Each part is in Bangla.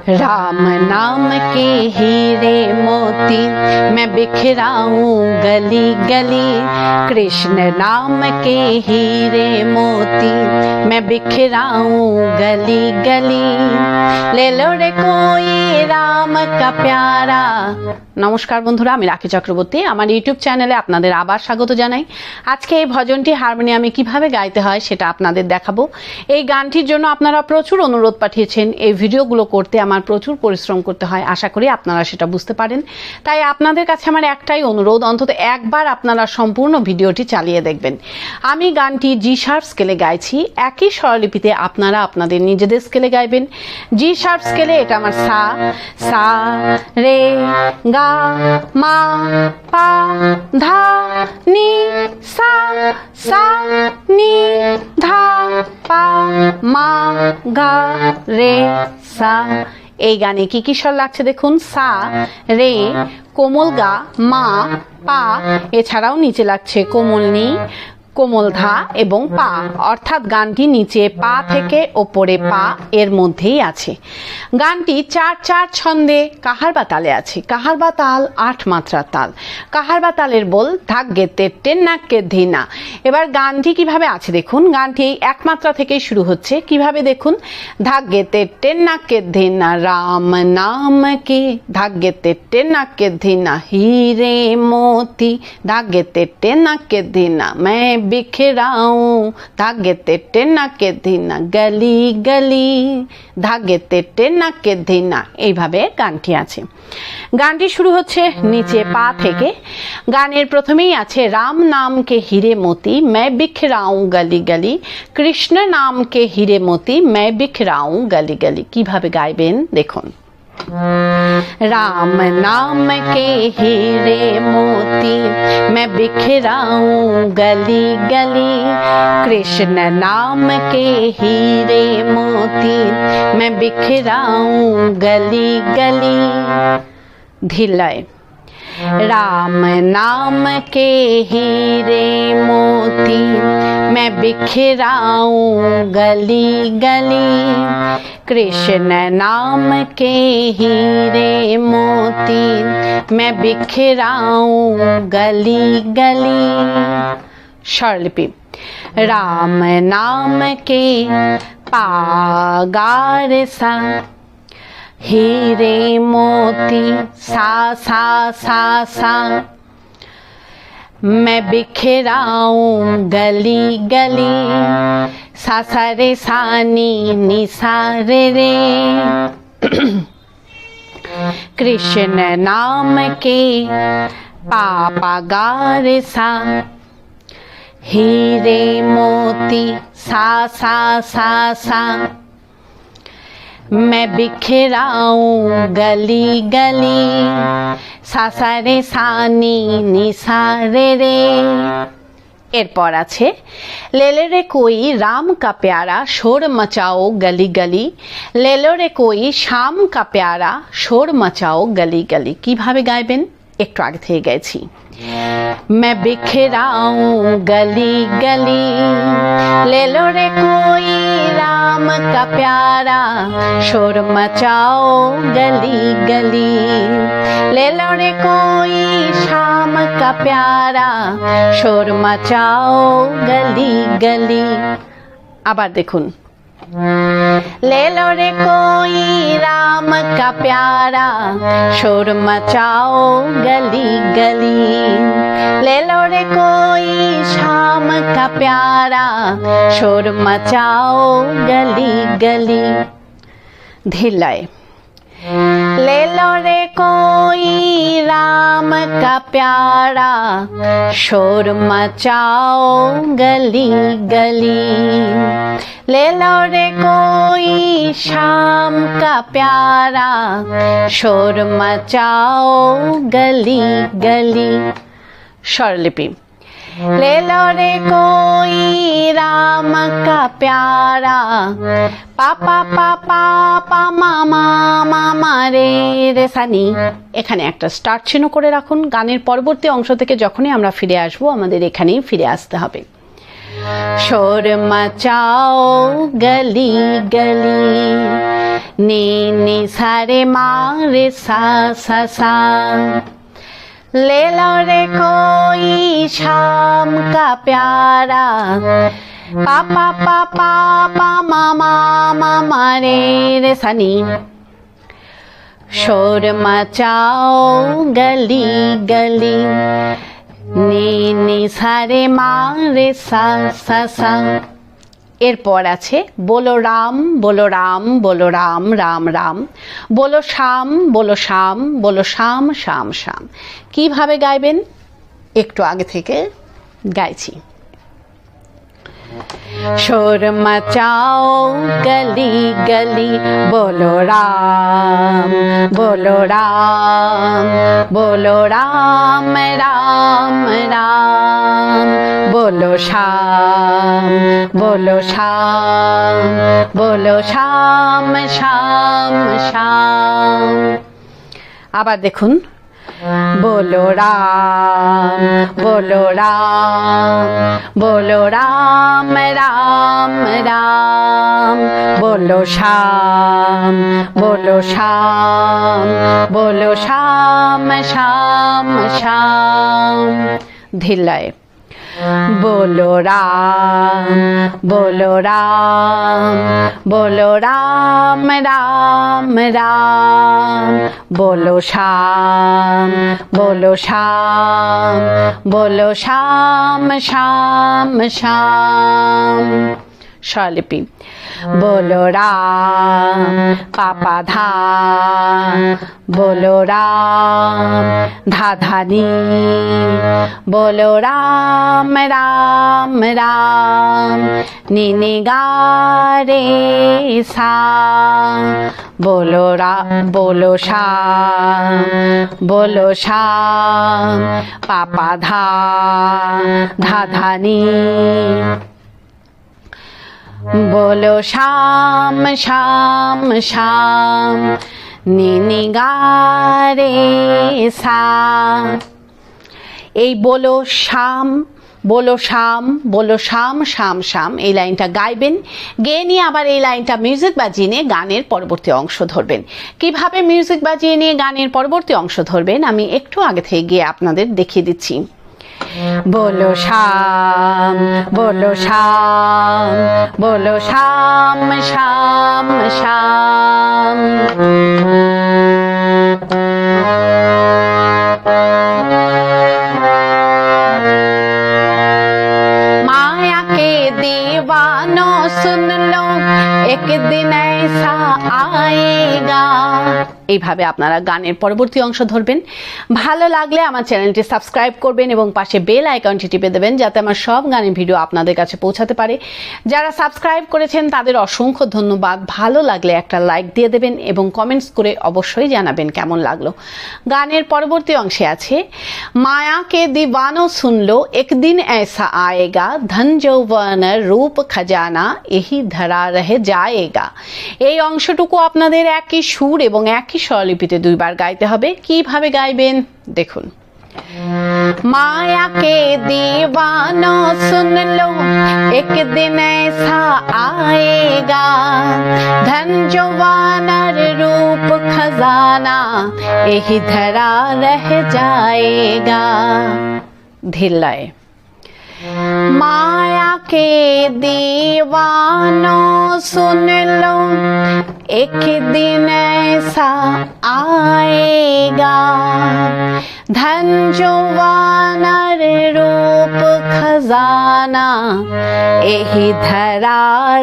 राम नाम के हीरे मोती मैं बिखराऊं गली गली कृष्ण नाम के हीरे मोती मैं बिखराऊं गली गली ले लो रे कोई রাম কা প্যারা নমস্কার বন্ধুরা আমি রাখি চক্রবর্তী আমার ইউটিউব চ্যানেলে আপনাদের আবার স্বাগত জানাই আজকে এই ভজনটি হারমোনিয়ামে কিভাবে গাইতে হয় সেটা আপনাদের দেখাবো এই গানটির জন্য আপনারা প্রচুর অনুরোধ পাঠিয়েছেন এই ভিডিওগুলো করতে আমার প্রচুর পরিশ্রম করতে হয়, আশা করি আপনারা সেটা বুঝতে পারেন। তাই আপনাদের কাছে আমার একটাই অনুরোধ, অন্তত একবার আপনারা সম্পূর্ণ ভিডিওটি চালিয়ে দেখবেন। আমি গানটি জি শার্প স্কেলে গাইছি, একই স্বরলিপিতে আপনারা আপনাদের নিজেদের স্কেলে গাইবেন। জি শার্প স্কেলে এটা আমার সা সা, রে, গা, মা, পা, ধা, নি, সা সা, নি, ধা, পা, মা, গা, রে, সা এই গানে কি কি স্বর লাগছে দেখুন? সা, রে, কোমল গা, মা, পা, এছাড়াও নিচে লাগছে কোমল নি কোমল ধা এবং পা অর্থাৎ গানটি নিচে পা হ্যাঁ। থেকে ওপরে পা হ্যাঁ। এর মধ্যেই আছে। গানটি চার চার ছন্দে কাহার বা তালে আছে? কাহার বা তাল আট মাত্রা তাল। কাহার বা তালের বল ধাক গেতে টেন নাককে ধিনা। এবার গানটি কীভাবে আছে দেখুন। গানটি একমাত্রা থেকে শুরু হচ্ছে। কীভাবে দেখুন? ধাক গেতে টেন নাককে ধিনা রাম নাম কে ধাক গেতে টেন নাককে ধিনা হিরে মতি। ধাক গেতে টেন নাককে ধিনা मैं बिखराऊं धागे तेटे नाके दीना गली गली ধাগে তেটে নাকে ধিনা এইভাবে গানটি আছে গানটি শুরু হচ্ছে নিচে পা থেকে গানের প্রথমেই আছে রাম নাম কে হিরে মতি मैं बिखराऊं गली गली কৃষ্ণ নাম কে হিরে মতি मैं बिखराऊं गली गली কিভাবে গাইবেন দেখুন राम नाम के हीरे मोती, मैं बिखराऊं गली गली। कृष्ण नाम के हीरे मोती, मैं बिखराऊं गली गली। धिलय राम नाम के हीरे मोती मैं बिखराऊं गली गली। कृष्ण नाम के हीरे मोती। मैं बिखराऊं गली गली। स्वर्लिपि राम नाम के पागार सा। हीरे मोती सा सा सा सा। मैं बिखराऊं गली गली सा सा रे सानी नि सा रे रे। कृष्ण नाम के पापा गार सा, हीरे मोती सा सा सा सा। मैं बिखराऊं गली गली সাসারে সানি নিসারে রে এরপর আছে লেলে রে কই রাম কা প্যারা শোর মচাও গলি গলি লেলো রে কই শাম কা প্যারা শোর মচাও গলি গলি কিভাবে গাইবেন একটু আগে থেকে গেছি मैं बिखराऊं गली गली ले लो रे कोई राम का प्यारा शोर मचाओ गली गली ले लो रे कोई शाम का प्यारा शोर मचाओ गली गली আবার দেখুন ले लो रे कोई राम का प्यारा शोर मचाओ गली गली ले लो रे कोई शाम का प्यारा शोर मचाओ गली गली धिलय ले लो रे कोई राम का प्यारा, शोर मचाओ गली गली। ले लो रे कोई शाम का प्यारा, शोर मचाओ गली गली। स्वरलिपि ले लो रे कोई राम का प्यारा পাপা পাপা পা মামা মামা রে রে সানি এখানে একটা স্টার্ট চিহ্ন করে রাখুন গানের পরবর্তী অংশ থেকে যখনই আমরা ফিরে আসব আমাদের এখানেই ফিরে আসতে হবে शोर मचाओ गली गली नी नी सारे मारे सा सा सा ले लो रे कोई शाम का प्यारा पापा पापा पामा मामा मारे रे सनी शोर मचाओ गली गली नी नी सारे मारे सा सा सा এরপর আছে, বলো রাম বলো রাম বলো রাম রাম রাম। বলো শ্যাম বলো শ্যাম বলো শ্যাম শাম শ্যাম। কীভাবে গাইবেন? একটু আগে থেকে গাইছি। शोर मचाओ गली गली बोलो राम बोलो राम बोलो राम राम राम बोलो श्याम बोलो श्याम बोलो श्याम শ্যাম শ্যাম আবার দেখুন বলো রাম বলো রাম বলো রাম রাম রাম, বলো শ্যাম বলো শ্যাম বলো শ্যাম শ্যাম শ্যাম। ধিলায় বলো রাম বলো রাম বলো রাম রাম রাম। বলো শ্যাম বলো শ্যাম বলো শ্যাম শ্যাম শ্যাম। স্বলিপি বলরাম পাপাধা। বলরাম ধাধানি। বলরাম রাম রাম। নিনি গারে সা। বলো রাম বলো শ্যাম বলো শ্যাম পাপাধা। ধাধানি। বলো শ্যাম শ্যাম শ্যাম নিনি গারে সা। এই বলো শ্যাম বলো শাম বলো শাম শাম শাম, এই লাইনটা গাইবেন। গেয়ে নিয়ে আবার এই লাইনটা মিউজিক বাজিয়ে নিয়ে গানের পরবর্তী অংশ ধরবেন। কীভাবে মিউজিক বাজিয়ে নিয়ে গানের পরবর্তী অংশ ধরবেন, আমি একটু আগে থেকে গিয়ে আপনাদের দেখিয়ে দিচ্ছি। বলো শ্যাম বলো শ্যাম বলো শ্যাম শ্যাম শ্যাম। এইভাবে আপনারা গানের পরবর্তী অংশ ধরবেন। ভালো লাগলে আমার চ্যানেলটি সাবস্ক্রাইব করবেন এবং পাশে বেল আইকনটি টিপে দেবেন যাতে আমার সব গানের ভিডিও আপনাদের কাছে পৌঁছাতে পারে। যারা সাবস্ক্রাইব করেছেন, তাদের অসংখ্য ধন্যবাদ। ভালো লাগলে একটা লাইক দিয়ে দেবেন এবং কমেন্টস করে অবশ্যই জানাবেন কেমন লাগল। গানের পরবর্তী অংশে আছে, মায়াকে দিবানো শুনলো, একদিন এসা আয়েগা, ধন যৌবন রূপ খাজানা, এহি ধরা রহে যায়েগা। এই অংশটুকু আপনাদের একই সুর এবং একই স্বরলিপিতে দুইবার গাইতে হবে কিভাবে গাইবেন দেখুন माया के दीवानो सुन लो एक दिन ऐसा आएगा धन जो वानर रूप खजाना यही धरा रह जाएगा धिल्लाए माया के दीवानो सुन लो एक दिन ऐसा आएगा धन जो वानर रूप खजाना यही धरा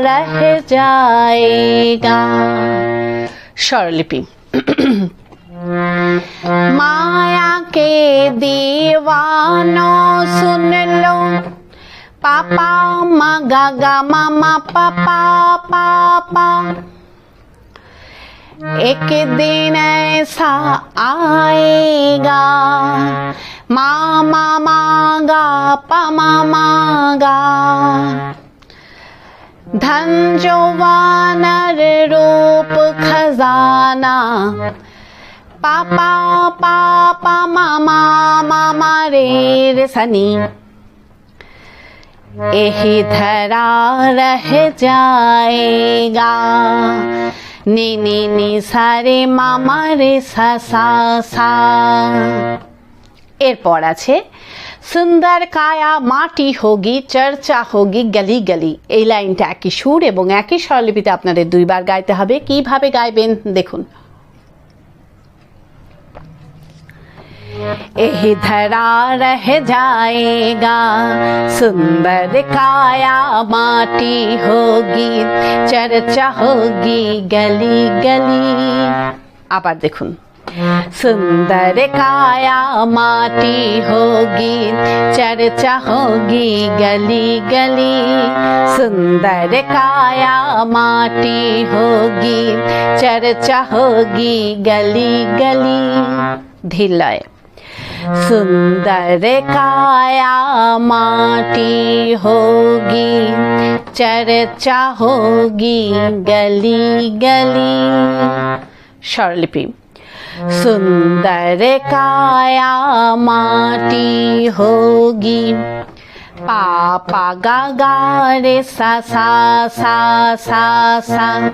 रह जाएगा স্বরলিপি माया के दीवानो सुन लो। पापा मा गा गा मामा, पापा पापा। एक दिन ऐसा आएगा। मामा, मागा, पमा, मागा। धन जो वानर रूप, खजाना। पापा पापा मामा मामा रे रे सनी यही धरा रह जाएगा नी नी नी সারে মামা রে সা সা সা এরপর আছে সুন্দর কায়া মাটি হোগি চর্চা হোগি গলি গলি এই লাইনটা একই সুর এবং একই স্বরলিপিতে আপনাদের দুইবার গাইতে হবে কিভাবে গাইবেন দেখুন यही धरा रह जाएगा सुंदर काया माटी होगी चर्चा होगी गली गली আবার দেখুন सुंदर काया माटी होगी चर्चा होगी गली गली सुंदर काया माटी होगी चर्चा होगी गली गली ধিলয় सुंदर काया माटी होगी, चर्चा होगी गली गली। शर्लिपि, सुंदर काया माटी होगी, पापा गा गारे सा सा सा सा सा।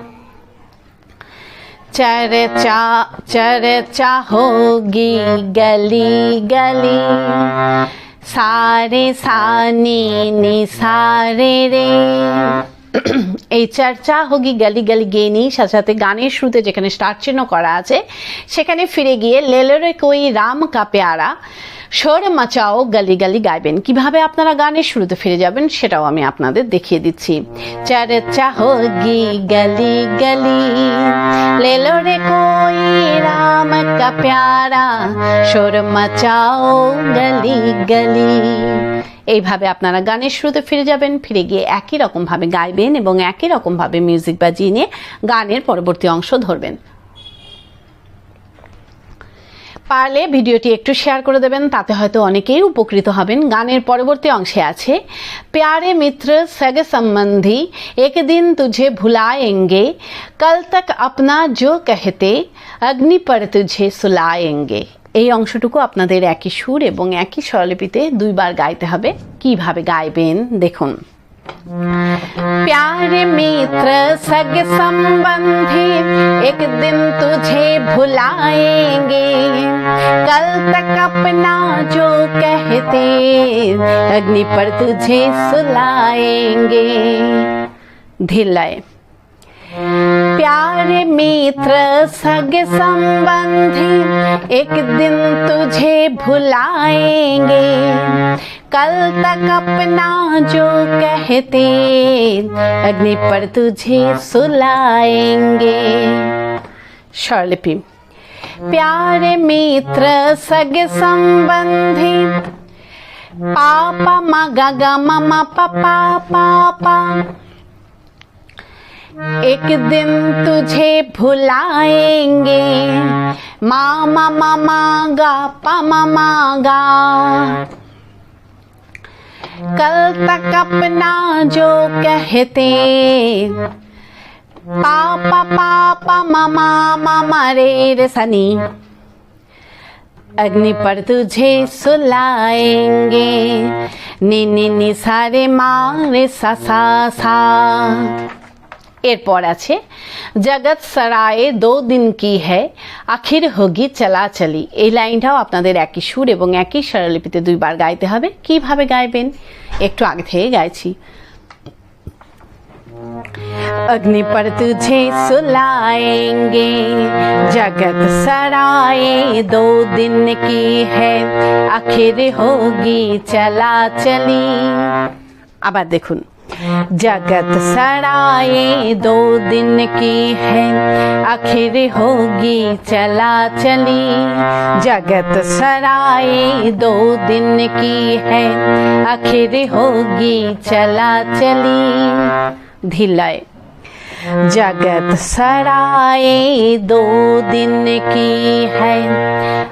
चर्चा चर्चा होगी गली गली सारे सानी नी सारे रे এই চর্চা হোগি গলি গলি গিয়ে নিই সাথে সাথে গানের শুরুতে যেখানে স্টার্ট চিহ্ন করা আছে সেখানে ফিরে গিয়ে লেলেরে কই রাম কা পেয়ারা সর মাচাও গালি গালি গাইবেন। কীভাবে আপনারা গানের শুরুতে ফিরে যাবেন সেটাও আমি আপনাদের দেখিয়ে দিচ্ছি। চর্চা হোগি গলি গলি লেলোরে কই রাম কা প্যারা সর মাচাও গলি গলি। এইভাবে আপনারা গানের শুরুতে ফিরে যাবেন, ফিরে গিয়ে একই রকমভাবে গাইবেন এবং একই রকমভাবে মিউজিক বাজিয়ে নিয়ে গানের পরবর্তী অংশ ধরবেন। পারলে ভিডিওটি একটু শেয়ার করে দেবেন, তাতে হয়তো অনেকেই উপকৃত হবেন। গানের পরবর্তী অংশে আছে, প্যারে মিত্র সগে সম্বন্ধি একদিন তুঝে ভুলায়েঙ্গে, কাল তক আপনা জো কহতে, অগ্নি পর তুঝে সুলায়েঙ্গে। এই অংশটুকু আপনাদের একই সুর এবং একই স্বরলিপিতে দুইবার গাইতে হবে। কীভাবে গাইবেন, দেখুন। प्यारे मित्र सग संबंधी, एक दिन तुझे भुलाएँगे। कल तक अपना जो कहते, अग्नि पर तुझे सुलाएँगे। धिलय प्यारे मित्र, सग संबंधी, एक दिन तुझे भुलाएँगे। कल तक अपना जो कहते, अग्नि पर तुझे सुलाएँगे। स्वर्लिपि प्यारे मित्र, सग संबंधी, पापा मगा ममा, पापा पापा। एक दिन तुझे भुलाएँगे। मामा मामा गा, पामा मागा। कल तक अपना जो कहते, पापा पापा, मामा मामा रे रे सनी। अग्नि पर तुझे सुलाएँगे। नी नी नी, सारे मारे सा सा सा। এরপর আছে জগৎ সরায়ে দো দিন কি হ্যায় আখির হোগি চলা চলি এই লাইনটাও আপনাদের একই সুর এবং একই স্বরলিপিতে দুইবার গাইতে হবে কিভাবে গাইবেন একটু আগে থেকে গাইছি अग्नि पर तुझे सुलाएंगे जगत सराए दो दिन की है आखिर होगी चला चली আবার দেখুন जगत सड़ाए दो दिन की है, आखिर होगी, चला चली। जगत सराए दो दिन की है, आखिर होगी, चला चली। धिलय जगत सराए दो दिन की है,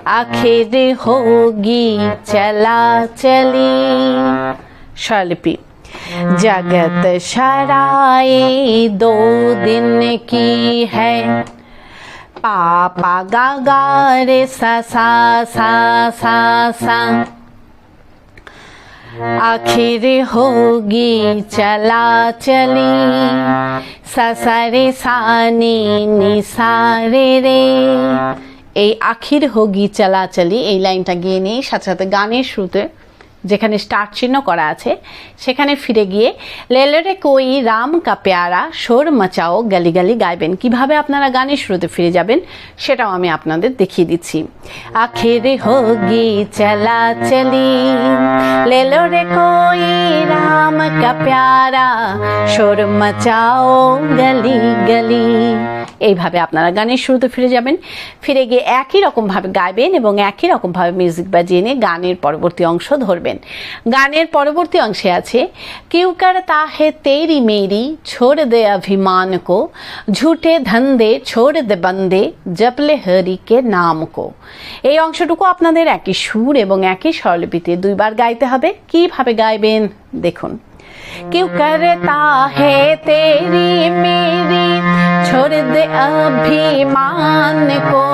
आखिर होगी, चला चली। शलपी। जगत शराए दो दिन की है पापा गा गा रे सा सा सा सा सा आखिर होगी चला चली ससरे सानी নিসারে রে এই আখির হোগি চলাচলি এই লাইনটা গিয়ে নিয়ে সাথে সাথে গানের শুরুতে যেখানে স্টার চিহ্ন করা আছে, সেখানে ফিরে গিয়ে লেলেরে কই রাম কা প্যারা সোর মাচাও গালি গালি গাইবেন। কীভাবে আপনারা গানের শুরুতে ফিরে যাবেন, সেটাও আমি আপনাদের দেখিয়ে দিচ্ছি। আখের হোগি চলা চলি, লেলোরে কই রাম কা প্যারা, শোর মাচাও গলি গলি এইভাবে আপনারা গানের শুরুতে ফিরে যাবেন। ফিরে গিয়ে একই রকমভাবে গাইবেন এবং একই রকমভাবে মিউজিক বাজিয়ে নিয়ে গানের পরবর্তী অংশ ধরবেন। গানের পরবর্তী অংশে আছে, কেউ তাহে তেরি মেরি, ছোড় দে অভিমান কো, ঝুটে ধন্দে ছোড় দে বন্দে, জপলে হরি কে নাম কো। এই অংশটুকু আপনাদের একই সুর এবং একই স্বরলিপিতে দুইবার গাইতে হবে। কীভাবে গাইবেন? দেখুন। क्यों करता है तेरी मेरी? छोड़ दे अभिमान को।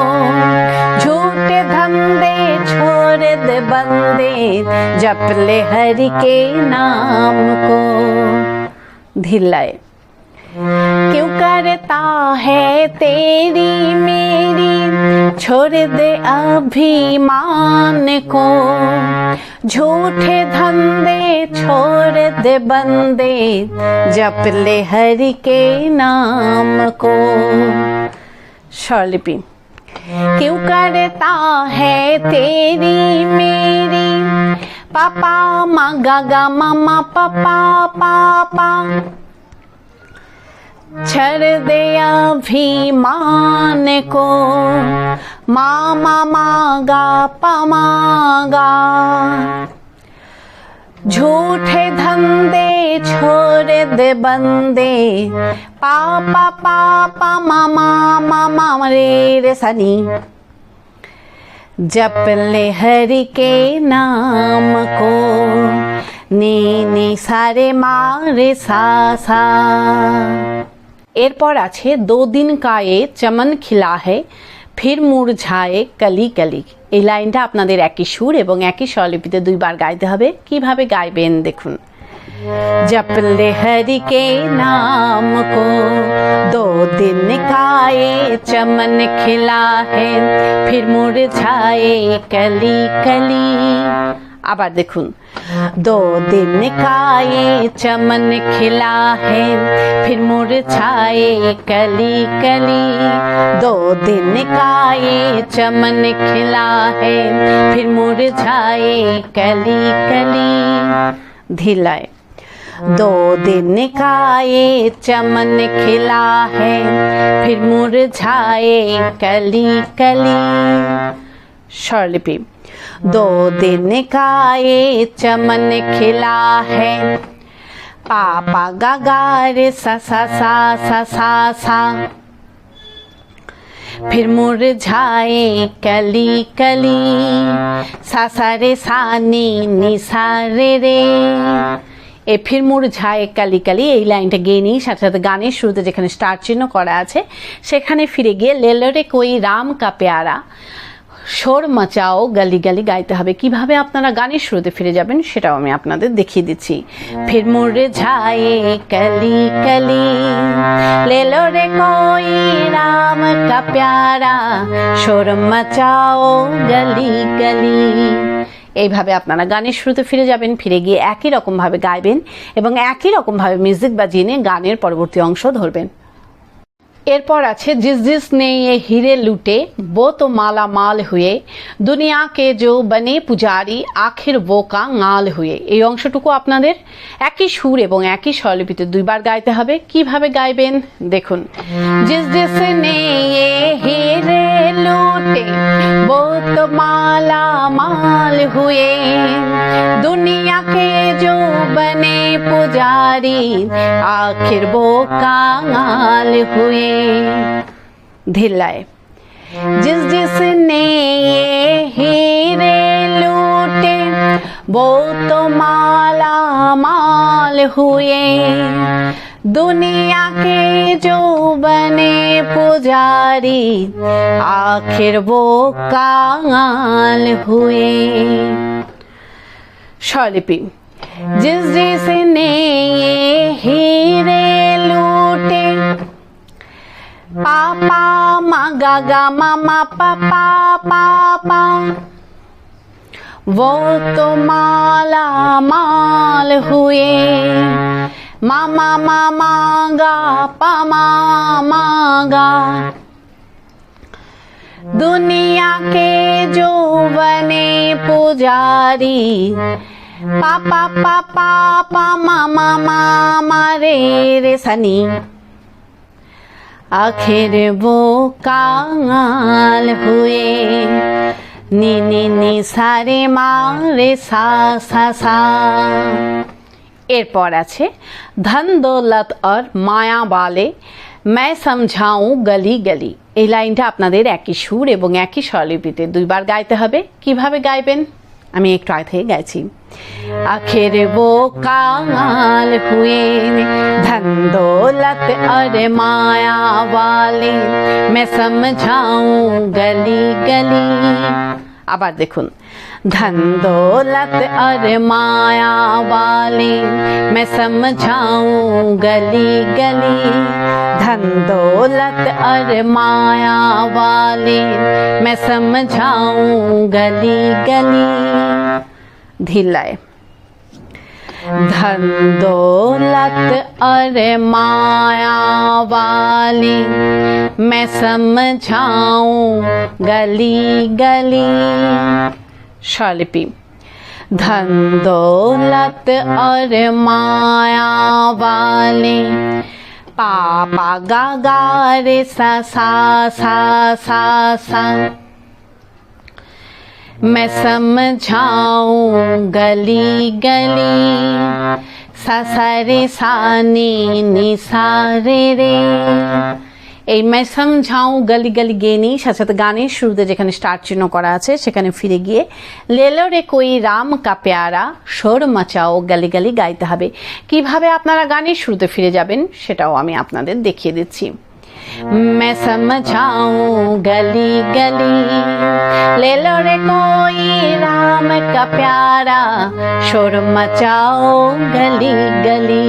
झूठे धंधे छोड़ दे बंदे जप ले हरि के नाम को। धिल्लाए। क्यों करता है तेरी मेरी? छोड़ दे अभिमान को। झूठे धंधे छोड़ दे बंदे, जप ले हरि के नाम को। स्वरलिपि क्यों करता है तेरी मेरी? पापा मा गा गा मामा, पापा पापा। छर दे अभिमान को। मामा मागा, पमागा। झूठे धंधे छोड़ दे बंदे। पापा पापा, मामा मामा रे रे सनी। जप ले हरि के नाम को। नी नी सारे मारे सा सा এরপর আছে দো দিন কায়ে চমন খিলা হে ফির মুরঝায়ে কলি কলি এই লাইনটা আপনাদের একই সুর এবং একই স্বরলিপিতে দুইবার গাইতে হবে কিভাবে গাইবেন দেখুন जप ले हरि के नाम को दो दिन काए चमन खिला है फिर मुरझाए कली कली আবার দেখুন दो दिन काए चमन खिला है फिर मुरझाए कली कली। दो दिन काए चमन खिला है फिर मुरझाए कली कली। धिलाए दो दिन का ये चमन खिला है फिर मुरझाए कली कली। स्वरलिपि दो दिन का ये चमन खिला है पापा गागार सा सा सा सा सा सा फिर मुरझाए कली कली सासारे सानी নিসারে রে এ ফির মুরঝায় কালি কালি এই লাইনটা গেয়ে নিই সাথে সাথে গানের শুরুতে যেখানে স্টার চিহ্ন করা আছে সেখানে ফিরে গিয়ে লেলরে কই রাম কা পেয়ারা শোর মাচাও গালি গালি গাইতে হবে। কীভাবে আপনারা গানের শুরুতে ফিরে যাবেন সেটাও আমি আপনাদের দেখিয়ে দিচ্ছি। ফির মুরে ঝায়ে কলি কলি লেলো রে কই রাম কা প্যারা শোর মাচাও গলি গলি। এইভাবে আপনারা গানের শুরুতে ফিরে যাবেন, ফিরে গিয়ে একই রকমভাবে গাইবেন এবং একই রকমভাবে মিউজিক বাজিয়ে নিয়ে গানের পরবর্তী অংশ ধরবেন। এরপর আছে जिस जिसने ये हीरे लूटे वो तो माला माल हुए দুনিয়া কে जो बने पुजारी আখির वो का গাল हुए এই অংশটুকু আপনাদের একই সুর এবং একই স্বরলিপিতে দুইবার গাইতে হবে কিভাবে গাইবেন দেখুন जिस जिसने ये हीरे लूटे वो तो माला माल हुए दुनिया के जो बने पुजारी आखिर वो कांगाल हुए धिल्लाए जिस जिसने ये हीरे लूटे वो तो माला माल हुए दुनिया के जो बने पुजारी आखिर वो कांगाल हुए স্বরলিপি जिस जिसने ये हीरे लूटे, पापा मगा गा, मामा, पापा पापा। वो तो माला माल हुए, मामा मामा गा पामा मागा। दुनिया के जो बने पुजारी pa pa pa pa pa ma ma ma ma re re sa ni আখের বো কাঙাল হুয়ে নি নি নি সারে মা, রে, সা সা সা। এরপর আছে, ধন, দৌলত আর মায়া বালে ম্যায় সমঝাও গলি গলি এই লাইনটা আপনাদের একই সুর এবং একই স্বরলিপিতে দুইবার গাইতে হবে। কীভাবে গাইবেন? আমি একটু আগে থেকে গাইছি आखिर वो कांगाल हुए धन दौलत और माया वाले मैं समझाऊं गली गली আবার দেখুন धन दौलत और माया वाली, मैं समझाऊं गली गली। धन दौलत और माया वाली, मैं समझाऊं गली गली। ढिलाए। धन दौलत और माया वाली, मैं समझाऊं गली गली। शालिपि। धन दौलत और माया वाले। पापा गागा रे सा सा सा सा सा। मैं समझाऊं गली गली। सा सा, रे, सा, नी रे रे। এই मैं समझाऊं গলি গলি গিয়ে নিই সাথে সাথে গানের শুরুতে যেখানে স্টার্ট চিহ্ন করা আছে সেখানে ফিরে গিয়ে লেলো রে কই রাম কা প্যারা শোর মাচাও গলি গলি গাইতে হবে কিভাবে আপনারা গানের শুরুতে ফিরে যাবেন সেটাও আমি আপনাদের দেখিয়ে দিচ্ছি मैं समझाऊं गली गली ले लो रे कोई राम का प्यारा শোর মচাও গলি গলি